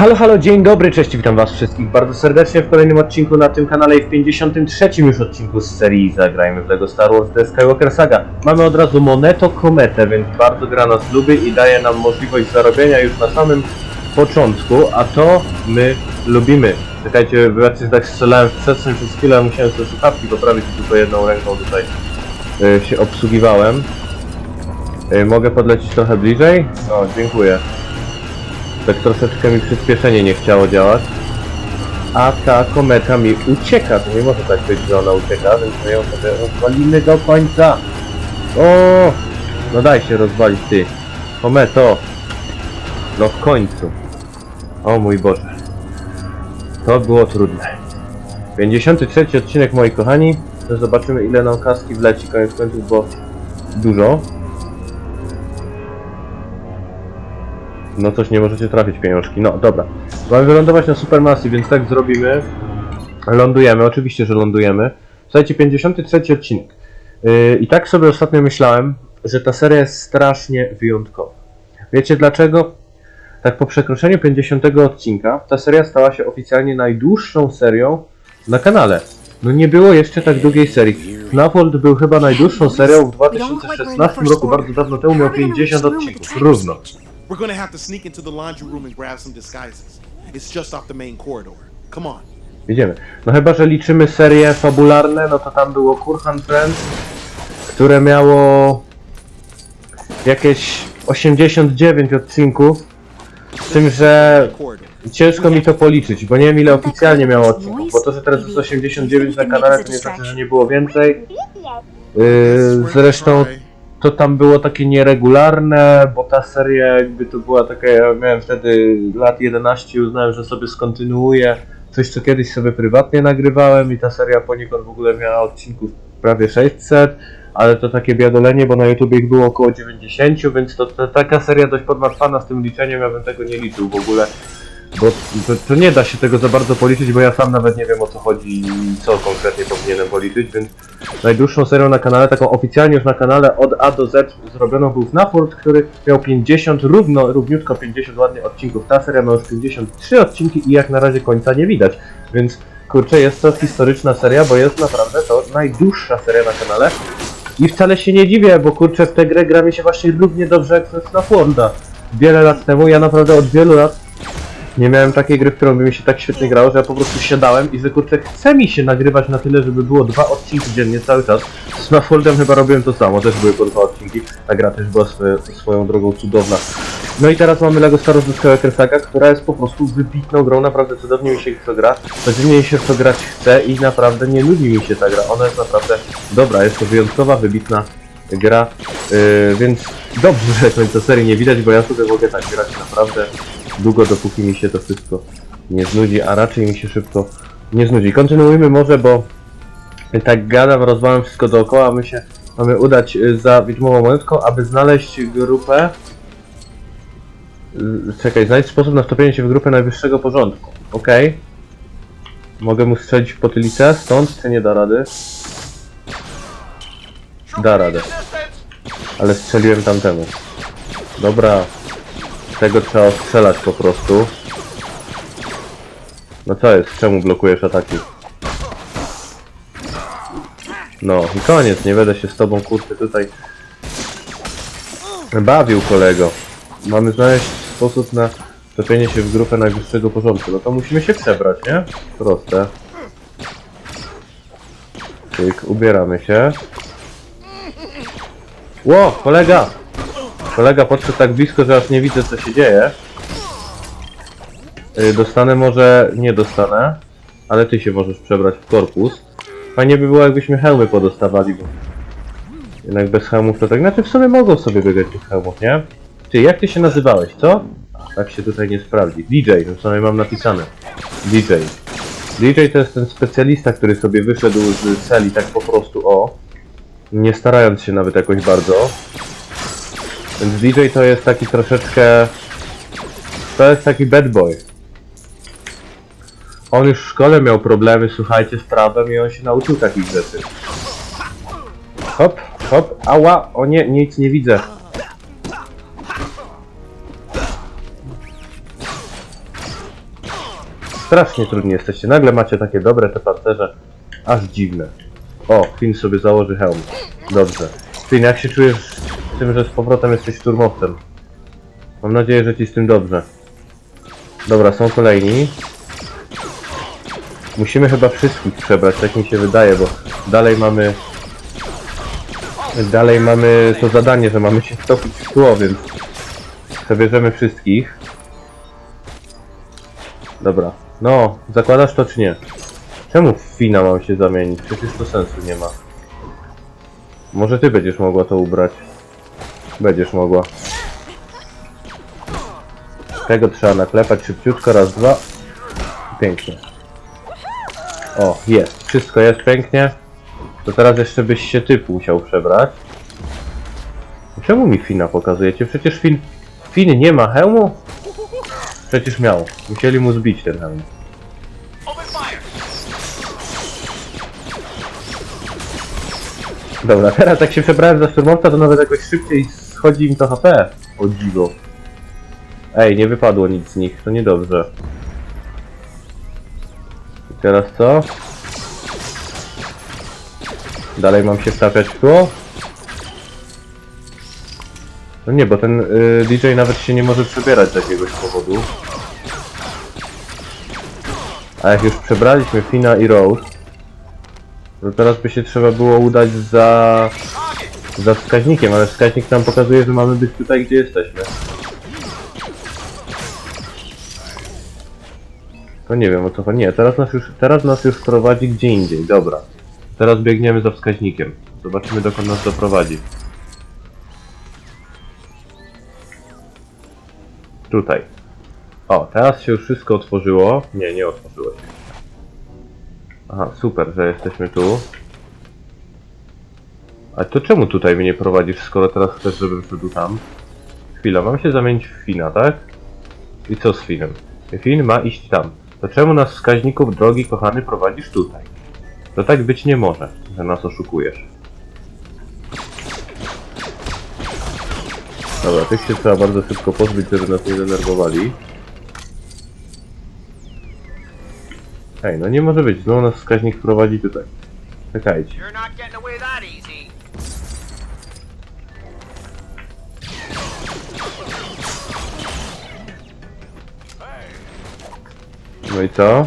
Halo, halo, dzień dobry, cześć, witam was wszystkich bardzo serdecznie w kolejnym odcinku na tym kanale i w 53 już odcinku z serii Zagrajmy w LEGO Star Wars The Skywalker Saga. Mamy od razu Moneto Kometę, więc bardzo gra nas lubi i daje nam możliwość zarobienia już na samym początku, a to my lubimy. Czekajcie, wybaczcie, tak strzelałem w przestrzeń przez chwilę, musiałem sobie słuchawki poprawić tylko jedną ręką tutaj y, się obsługiwałem. Y, mogę podlecieć trochę bliżej? O, dziękuję. Tak troszeczkę mi przyspieszenie nie chciało działać. A ta kometa mi ucieka, to nie może tak być, że ona ucieka, więc my ją sobie rozwalimy do końca. O, No daj się rozwalić ty. Kometo. No w końcu. O mój Boże. To było trudne. 53 odcinek moi kochani. Zobaczymy ile nam kaski wleci koniec końców, bo dużo. No coś nie możecie trafić pieniążki. No dobra. Mamy wylądować na Supermassive, więc tak zrobimy. Lądujemy, oczywiście, że lądujemy. Słuchajcie, 53 odcinek. Yy, I tak sobie ostatnio myślałem, że ta seria jest strasznie wyjątkowa. Wiecie dlaczego? Tak po przekroczeniu 50 odcinka ta seria stała się oficjalnie najdłuższą serią na kanale. No nie było jeszcze tak długiej serii. Snafold był chyba najdłuższą serią w 2016 roku, bardzo dawno temu miał 50 odcinków. Równo. We're gonna have to sneak into the laundry room and grab some disguises. It's just off the main corridor. Come on. Idziemy. No chyba, że liczymy serie fabularne, no to tam było Kurhan Friends, które miało jakieś 89 odcinków. Z tym, że ciężko mi to policzyć, bo nie wiem ile oficjalnie miało odcinków, bo to, że teraz jest 89 na kanale, to nie znaczy, że nie było więcej. Yy, zresztą to tam było takie nieregularne, bo ta seria jakby to była taka, ja miałem wtedy lat 11 i uznałem, że sobie skontynuuję coś, co kiedyś sobie prywatnie nagrywałem i ta seria poniekąd w ogóle miała odcinków prawie 600, ale to takie biadolenie, bo na YouTube ich było około 90, więc to, to taka seria dość podmartwana z tym liczeniem, ja bym tego nie liczył w ogóle. Bo to, to nie da się tego za bardzo policzyć, bo ja sam nawet nie wiem o co chodzi i co konkretnie powinienem policzyć, więc najdłuższą serią na kanale, taką oficjalnie już na kanale od A do Z zrobioną był Snaford, który miał 50, równo, równiutko 50 ładnie odcinków. Ta seria ma już 53 odcinki i jak na razie końca nie widać, więc kurczę, jest to historyczna seria, bo jest naprawdę to najdłuższa seria na kanale. I wcale się nie dziwię, bo kurczę, w tę grę gra mi się właśnie równie dobrze jak we Snaforda. Wiele lat temu, ja naprawdę od wielu lat nie miałem takiej gry, w którą by mi się tak świetnie grało, że ja po prostu siadałem i że kurczę, chce mi się nagrywać na tyle, żeby było dwa odcinki dziennie cały czas. Z Snafoldem chyba robiłem to samo, też były po dwa odcinki. Ta gra też była swoje, swoją drogą cudowna. No i teraz mamy LEGO Star Wars Skywalker Saga, która jest po prostu wybitną grą, naprawdę cudownie mi się w to gra. Codziennie mi się w to grać chce i naprawdę nie nudzi mi się ta gra. Ona jest naprawdę dobra, jest to wyjątkowa, wybitna gra, yy, więc dobrze, że końca serii nie widać, bo ja sobie mogę tak grać naprawdę długo, dopóki mi się to wszystko nie znudzi, a raczej mi się szybko nie znudzi. Kontynuujmy może, bo tak gadam, rozwalam wszystko dookoła, my się mamy udać y, za widmową monetką, aby znaleźć grupę Y, Czekaj, znajdź sposób na wtopienie się w grupę najwyższego porządku. Okej. Mogę mu strzelić w potylicę stąd, czy nie da rady? Da radę. Ale strzeliłem tamtemu. Dobra. Tego trzeba ostrzelać po prostu. No co jest? Czemu blokujesz ataki? No i koniec, nie będę się z tobą kurczę tutaj bawił kolego. Mamy znaleźć sposób na wtopienie się w grupę najwyższego porządku. No to musimy się przebrać, nie? Proste. Tyk, ubieramy się. Ło, kolega! Kolega podszedł tak blisko, że aż nie widzę co się dzieje. Y, Dostanę może... nie dostanę. Ale ty się możesz przebrać w korpus. Fajnie by było jakbyśmy hełmy podostawali, bo... Jednak bez hełmów to tak... Znaczy w sumie mogą sobie biegać tych hełmów, nie? Ty, jak ty się nazywałeś, co? Tak się tutaj nie sprawdzi. DJ, w sumie mam napisane. DJ. DJ to jest ten specjalista, który sobie wyszedł z celi tak po prostu o. Nie starając się nawet jakoś bardzo. Więc DJ to jest taki troszeczkę... To jest taki bad boy. On już w szkole miał problemy, słuchajcie, z prawem i on się nauczył takich rzeczy. Hop, hop, ała, o nie, nic nie widzę. Strasznie trudni jesteście. Nagle macie takie dobre te pancerze. Aż dziwne. O, Finn sobie założy hełm. Dobrze. Finn, jak się czujesz z tym, że z powrotem jesteś szturmowcem? Mam nadzieję, że ci z tym dobrze. Dobra, są kolejni. Musimy chyba wszystkich przebrać, tak mi się wydaje, bo dalej mamy... Dalej mamy to zadanie, że mamy się stopić w tło, więc... Zabierzemy wszystkich. Dobra. No, zakładasz to czy nie? Czemu w Fina mam się zamienić? Przecież to sensu nie ma. Może ty będziesz mogła to ubrać. Będziesz mogła. Tego trzeba naklepać szybciutko, raz, dwa. Pięknie. O, jest. Wszystko jest pięknie. To teraz jeszcze byś się typ musiał przebrać. Czemu mi Fina pokazujecie? Przecież Fin... Fin nie ma hełmu? Przecież miał. Musieli mu zbić ten hełm. Dobra, teraz jak się przebrałem za szturmowca, to nawet jakoś szybciej schodzi im to HP. O dziwo. Ej, nie wypadło nic z nich, to niedobrze. I teraz co? Dalej mam się wtapiać w tło? No nie, bo ten y, DJ nawet się nie może przebierać z jakiegoś powodu. A jak już przebraliśmy Fina i Rose, to teraz by się trzeba było udać za... za wskaźnikiem, ale wskaźnik nam pokazuje, że mamy być tutaj, gdzie jesteśmy. To nie wiem o co chodzi. Nie, teraz nas już, teraz nas już prowadzi gdzie indziej. Dobra. Teraz biegniemy za wskaźnikiem. Zobaczymy dokąd nas doprowadzi. Tutaj. O, teraz się już wszystko otworzyło. Nie, nie otworzyło się. Aha, super, że jesteśmy tu. A to czemu tutaj mnie prowadzisz, skoro teraz chcesz, żebym szedł tam? Chwila, mam się zamienić w Fina, tak? I co z Finem? Fin ma iść tam. To czemu nas wskaźników drogi kochany prowadzisz tutaj? To tak być nie może, że nas oszukujesz. Dobra, tych się trzeba bardzo szybko pozbyć, żeby nas nie denerwowali. Ej, no nie może być, znowu nas wskaźnik prowadzi tutaj. Czekajcie. You're not getting away that easy. No i co?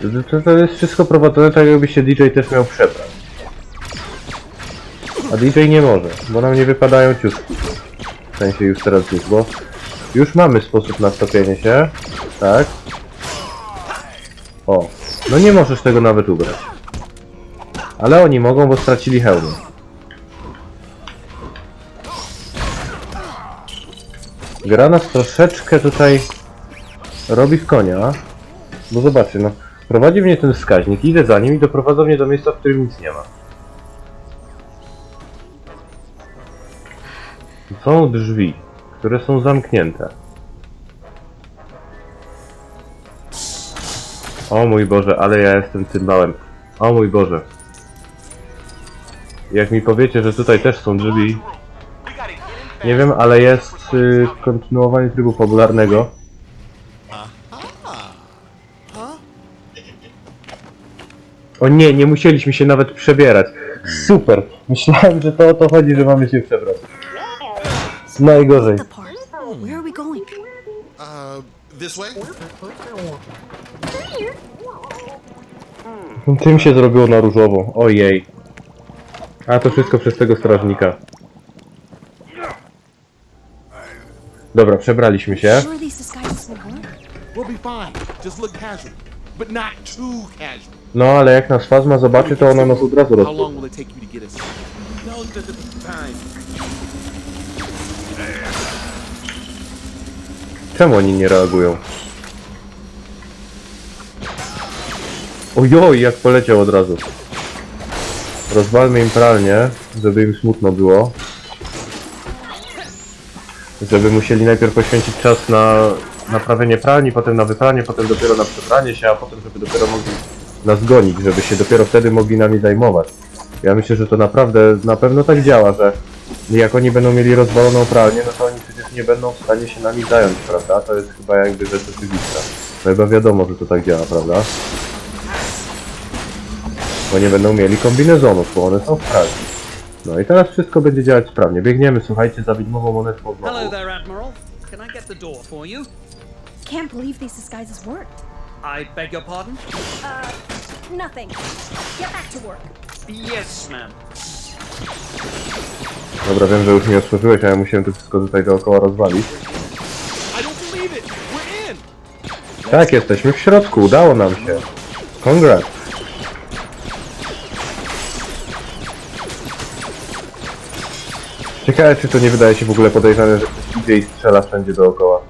To, to, to jest wszystko prowadzone tak, jakby się DJ też miał przebrać. A DJ nie może, bo nam nie wypadają ciuszki. W sensie już teraz już, bo już mamy sposób na stopienie się. Tak. O. No nie możesz tego nawet ubrać. Ale oni mogą, bo stracili hełmy. Gra nas troszeczkę tutaj robi w konia. Bo zobaczcie, no. Prowadzi mnie ten wskaźnik, idę za nim i doprowadza mnie do miejsca, w którym nic nie ma. Są drzwi, które są zamknięte. O mój Boże, ale ja jestem cymbałem. O mój Boże. Jak mi powiecie, że tutaj też są drzwi, nie wiem, ale jest y, kontynuowanie trybu fabularnego. O nie, nie musieliśmy się nawet przebierać. Super. Myślałem, że to o to chodzi, że mamy się przebrać. Najgorzej. the park. Where are we going? Uh, this way? Tym się zrobiło na różowo. Ojej. A to wszystko przez tego strażnika. Dobra, przebraliśmy się. Sure these disguises will work. We'll be fine. Just look casual, but not too casual. No ale jak nas Fazma zobaczy, to ona nas od razu How rozpozna. long will it take you to get us? No, the, the, the time. Czemu oni nie reagują? Ojoj, jak poleciał od razu. Rozwalmy im pralnię, żeby im smutno było. Żeby musieli najpierw poświęcić czas na naprawienie pralni, potem na wypranie, potem dopiero na przebranie się, a potem żeby dopiero mogli nas gonić, żeby się dopiero wtedy mogli nami zajmować. Ja myślę, że to naprawdę, na pewno tak działa, że jak oni będą mieli rozwaloną pralnię, no to oni przecież nie będą w stanie się nami zająć, prawda? To jest chyba jakby rzecz oczywista. No chyba wiadomo, że to tak działa, prawda? Bo nie będą mieli kombinezonów, bo one są w pralni. No i teraz wszystko będzie działać sprawnie. Biegniemy, słuchajcie, za widmową monetką Hello there, Admiral. Can I get the door for you? Can't believe these disguises worked. I beg your pardon? Nothing. Get back to work. Yes, ma'am. Dobra, wiem, że już mnie otworzyłeś, a ja musiałem to wszystko tutaj dookoła rozwalić. Tak, jesteśmy w środku, udało nam się. Congrats. Ciekawe, czy to nie wydaje się w ogóle podejrzane, że ktoś idzie i strzela wszędzie dookoła.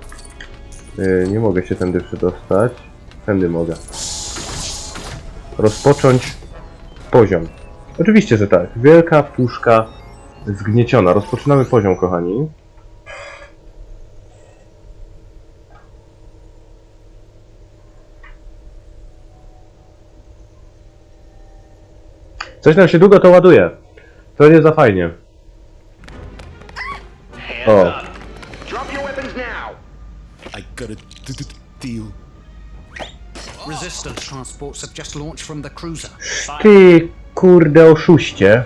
Yy, nie mogę się tędy przedostać. Tędy mogę. Rozpocząć poziom. Oczywiście, że tak. Wielka puszka zgnieciona. Rozpoczynamy poziom, kochani. Coś nam się długo to ładuje. To nie za fajnie. O, Drop your weapons now. I got a d- d- deal. Resistance transports have just launched from the cruiser. ty kurde oszuście.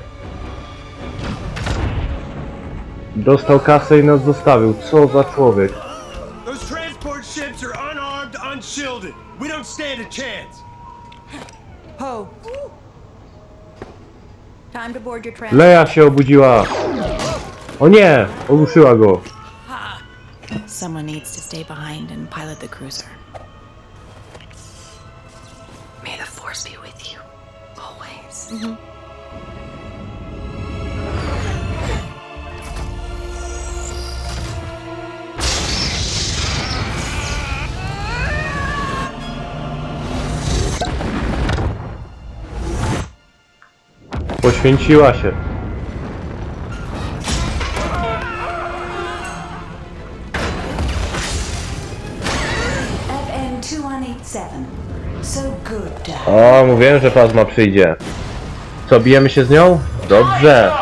Dostał kasę i nas zostawił. Co za człowiek. Those transport ships are unarmed, unshielded. We don't stand a chance. Ho. Time to board your. Leja się obudziła. O nie! Ogłuszyła go. Someone needs to stay behind and pilot the cruiser. May the force be with you. Always. Poświęciła się. FN 2187. So good to have. O, mówiłem, że Fazma przyjdzie. Co, bijemy się z nią? Dobrze.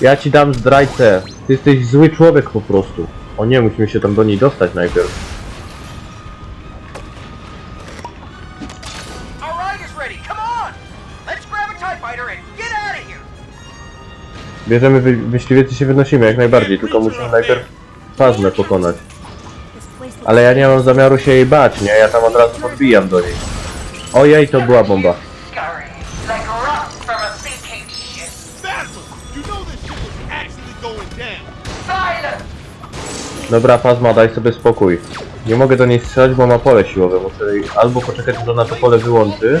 Ja ci dam zdrajcę. Ty jesteś zły człowiek po prostu. O nie, musimy się tam do niej dostać najpierw. Bierzemy wy myśliwiec i się wynosimy jak najbardziej, tylko musimy najpierw Fazmę pokonać. Ale ja nie mam zamiaru się jej bać, nie? Ja tam od razu podbijam do niej. Ojej, to była bomba. Dobra, Fazma, daj sobie spokój. Nie mogę do niej strzelać, bo ma pole siłowe. Muszę albo poczekać, aż ona to pole wyłączy,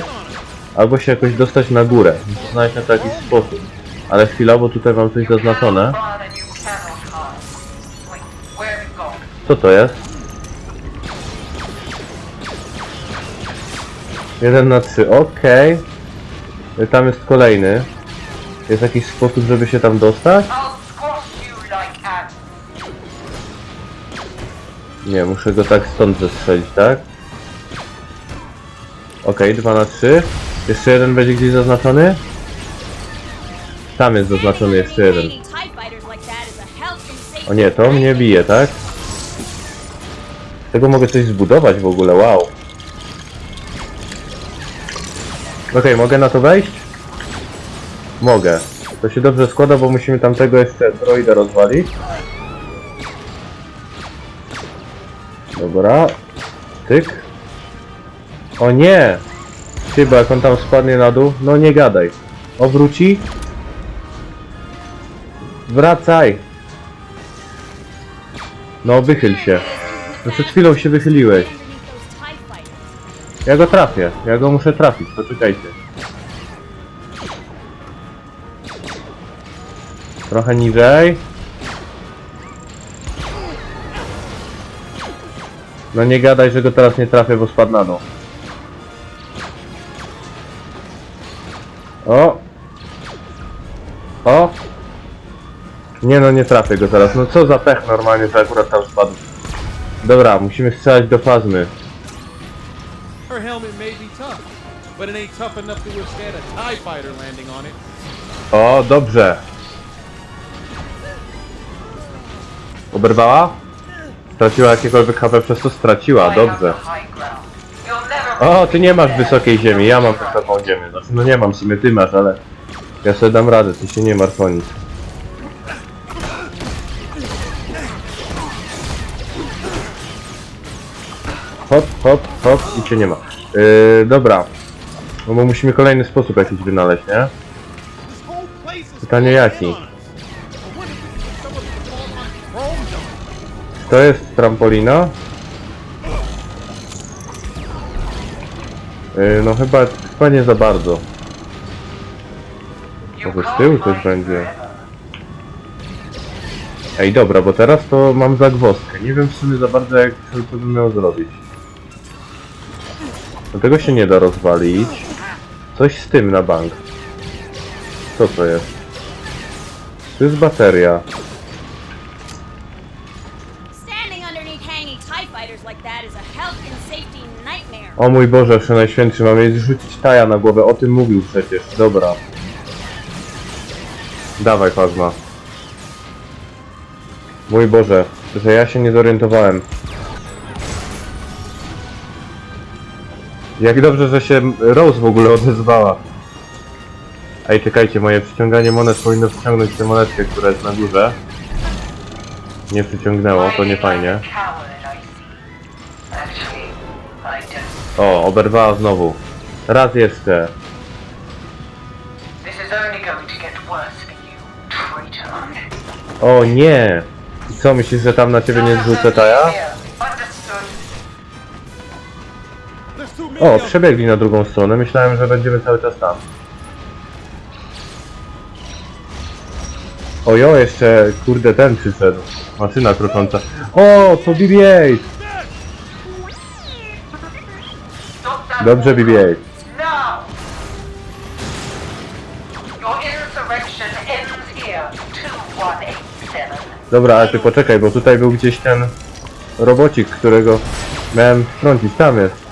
albo się jakoś dostać na górę. Znaleźć na to jakiś sposób. Ale chwila, bo tutaj mam coś zaznaczone. Co to jest? 1 na 3, okej. Tam jest kolejny. Jest jakiś sposób, żeby się tam dostać? Nie, muszę go tak stąd zestrzelić, tak? Okej, 2 na 3. Jeszcze jeden będzie gdzieś zaznaczony? Tam jest zaznaczony jeszcze jeden. O nie, to mnie bije, tak? Z tego mogę coś zbudować w ogóle, wow. Okej, mogę na to wejść? Mogę. To się dobrze składa, bo musimy tamtego jeszcze droida rozwalić. Dobra. Tyk. O nie! Bo jak on tam spadnie na dół, no nie gadaj. O, wróci? Wracaj! No, wychyl się. No przed chwilą się wychyliłeś. Ja go trafię. Ja go muszę trafić. Poczekajcie. Trochę niżej. No nie gadaj, że go teraz nie trafię, bo spadł na dół. O! O! Nie no, nie trafię go teraz. No co za pech normalnie, że akurat tam spadł. Dobra, musimy strzelać do fazmy. Her helmet may be tough, but it ain't tough enough to withstand a TIE fighter landing on it. O, dobrze. Oberwała? Straciła jakiekolwiek HP, przez to straciła, dobrze. O, ty nie masz wysokiej ziemi, ja mam wysoką ziemię. Znaczy, no nie mam, w sumie ty masz, ale ja sobie dam radę, ty się nie martw o nic. Hop, hop, hop i cię nie ma. Yy, dobra. No bo musimy kolejny sposób jakiś wynaleźć, nie? Pytanie jaki? To jest trampolina? Yy, no chyba, chyba nie za bardzo. Może z tyłu coś będzie. Ej, dobra, bo teraz to mam zagwozdkę. Nie wiem w sumie za bardzo jak co bym miał zrobić. Do tego się nie da rozwalić. Coś z tym na bank. Co to jest? To jest bateria. O mój Boże, Przenajświętszy, mam jej zrzucić taja na głowę, o tym mówił przecież. Dobra. Dawaj, Fazma. Mój Boże, że ja się nie zorientowałem. Jak dobrze, że się Rose w ogóle odezwała. Ej, czekajcie, moje przyciąganie monet powinno przyciągnąć tę monetkę, która jest na górze. Nie przyciągnęło, to nie fajnie. O, oberwała znowu. Raz jeszcze. O nie! I co, myślisz, że tam na ciebie nie zrzucę taja? O, przebiegli na drugą stronę. Myślałem, że będziemy cały czas tam. Ojo, jeszcze, kurde, ten przyszedł. Maszyna krocząca. O, to BB-8! Stop that Dobrze, war. BB-8. Now! Your insurrection ends here. 2187. Dobra, ale ty poczekaj, bo tutaj był gdzieś ten robocik, którego miałem wtrącić. Tam jest.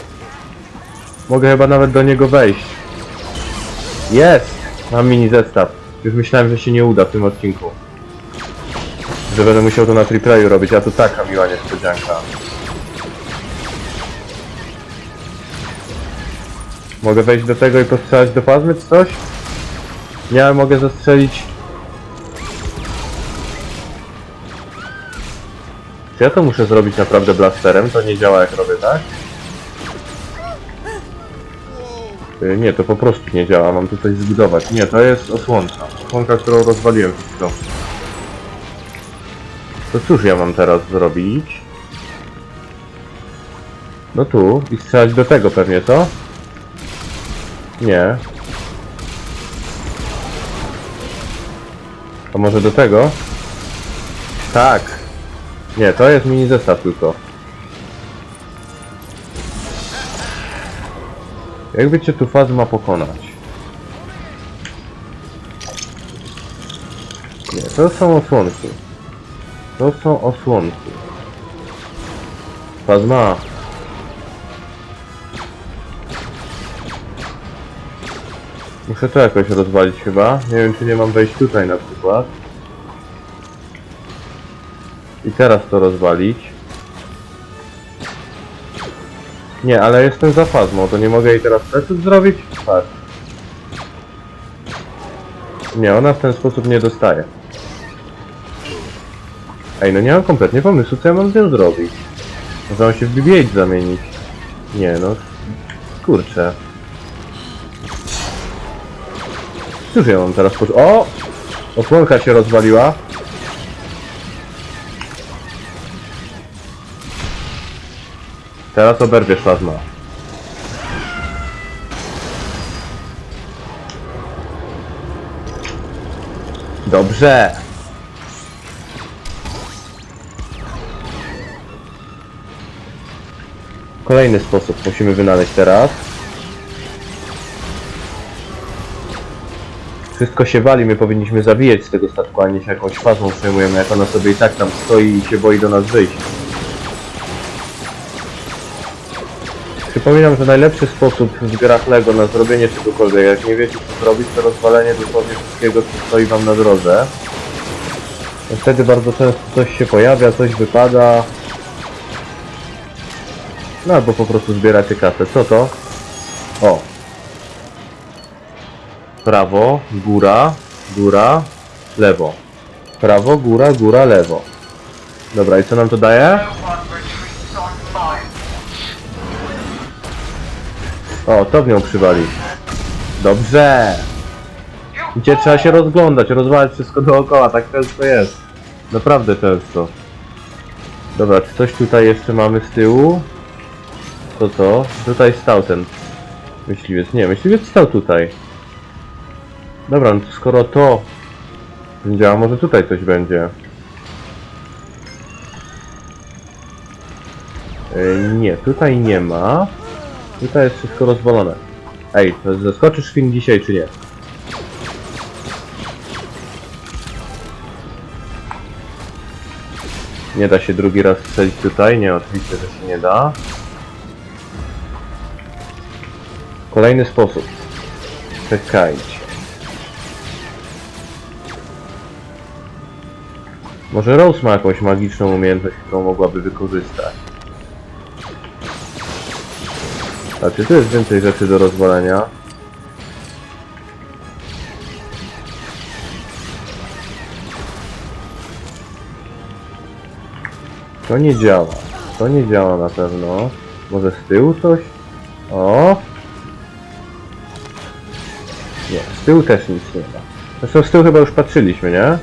Mogę chyba nawet do niego wejść. Jest! Mam mini zestaw. Już myślałem, że się nie uda w tym odcinku. Że będę musiał to na triplayu robić, a to taka miła niespodzianka. Mogę wejść do tego i postrzelać do pazmy czy coś? Ale mogę zastrzelić Czy ja to muszę zrobić naprawdę blasterem? To nie działa jak robię, tak? Nie, to po prostu nie działa, mam tu coś zbudować. Nie, to jest osłonka. Osłonka, którą rozwaliłem chwilą. To cóż ja mam teraz zrobić? No tu i strzelać do tego pewnie, co? Nie. A może do tego? Tak. Nie, to jest mini zestaw tylko. Jakby cię tu fazma pokonać? Nie, to są osłonki. To są osłonki. Fazma. Muszę to jakoś rozwalić chyba. Nie wiem czy nie mam wejść tutaj na przykład. I teraz to rozwalić. Nie, ale jestem za fazmą, to nie mogę jej teraz pleców zrobić? Tak. Nie, ona w ten sposób nie dostaje. Ej, no nie mam kompletnie pomysłu, co ja mam z nią zrobić. Może ją się w BB-8 zamienić. Nie, no... Kurczę. Cóż ja mam teraz. O! Osłonka się rozwaliła. Teraz oberwiesz fazma. Dobrze. Kolejny sposób musimy wynaleźć teraz. Wszystko się wali, my powinniśmy zabijać z tego statku, a nie się jakąś fazą przejmujemy, jak ona sobie i tak tam stoi i się boi do nas wyjść. Przypominam, że najlepszy sposób w grach LEGO na zrobienie czegokolwiek, jak nie wiecie co zrobić, to rozwalenie dosłownie wszystkiego, co stoi wam na drodze. Wtedy bardzo często coś się pojawia, coś wypada. No albo po prostu zbieracie kasę. Co to? O! Prawo, góra, góra, lewo. Prawo, góra, góra, lewo. Dobra, i co nam to daje? O, to w nią przywali. Dobrze! Gdzie trzeba się rozglądać, rozwalać wszystko dookoła, tak często jest. Naprawdę często. Dobra, czy coś tutaj jeszcze mamy z tyłu? To? Tutaj stał ten myśliwiec. Nie, myśliwiec stał tutaj. Dobra, no to skoro to działa, może tutaj coś będzie. Yy, nie, tutaj nie ma. Tutaj jest wszystko rozwalone. Ej, to zaskoczysz film dzisiaj czy nie? Nie da się drugi raz strzelić tutaj? Nie, oczywiście, że się nie da. Kolejny sposób. Czekajcie. Może Rose ma jakąś magiczną umiejętność, którą mogłaby wykorzystać. A czy tu jest więcej rzeczy do rozwalenia? To nie działa. To nie działa na pewno. Może z tyłu coś? O! Nie, z tyłu też nic nie ma. Zresztą z tyłu chyba już patrzyliśmy, nie?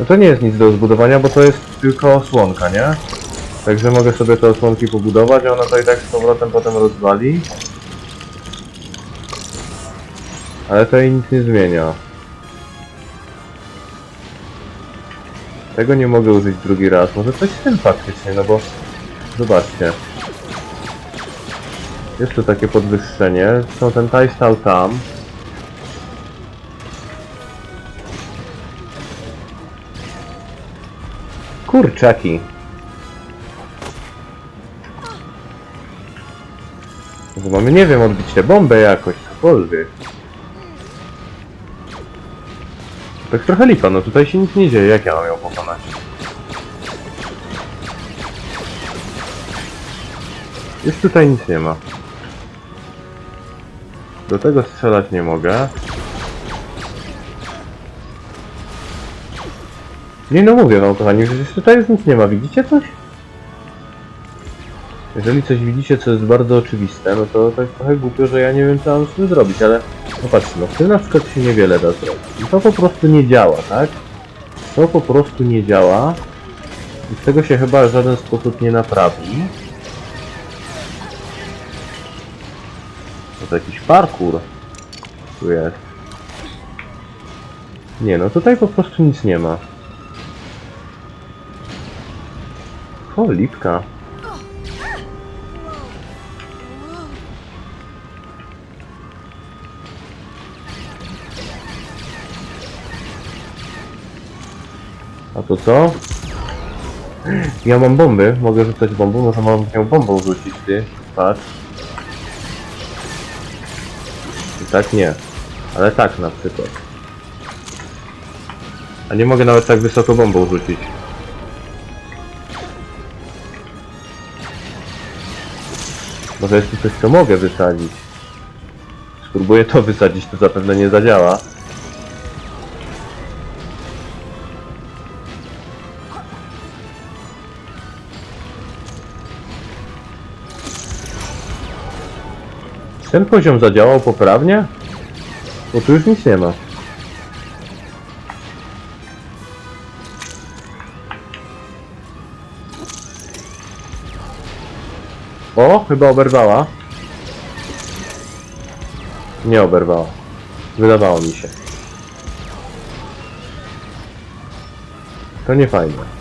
No to nie jest nic do zbudowania, bo to jest tylko osłonka, nie? Także mogę sobie te osłonki pobudować, a ona to i tak z powrotem potem rozwali. Ale to jej nic nie zmienia. Tego nie mogę użyć drugi raz. Może coś z tym faktycznie, no bo... Zobaczcie. Jest tu takie podwyższenie. Zresztą ten taj stał tam. Kurczaki. Może mamy, nie wiem, odbić tę bombę jakoś, cokolwiek. Tak trochę lipa, no tutaj się nic nie dzieje, jak ja mam ją pokonać? Już tutaj nic nie ma. Do tego strzelać nie mogę. Nie no mówię wam kochani, przecież tutaj już nic nie ma, widzicie coś? Jeżeli coś widzicie, co jest bardzo oczywiste, no to tak trochę głupio, że ja nie wiem co mam z tym zrobić, ale no patrzcie, no w tym na przykład się niewiele da zrobić. I to po prostu nie działa, tak? To po prostu nie działa i z tego się chyba w żaden sposób nie naprawi. To jakiś parkour tu jest. Nie no, tutaj po prostu nic nie ma. O, lipka. A to co? Ja mam bomby, mogę rzucać bombą, może mam nią bombą rzucić, ty. Patrz. I tak nie. Ale tak na przykład. A nie mogę nawet tak wysoko bombą rzucić. Może jest tu coś, co mogę wysadzić. Spróbuję to wysadzić, to zapewne nie zadziała. Ten poziom zadziałał poprawnie? Bo tu już nic nie ma. O, chyba oberwała. Nie oberwała. Wydawało mi się. To nie fajne.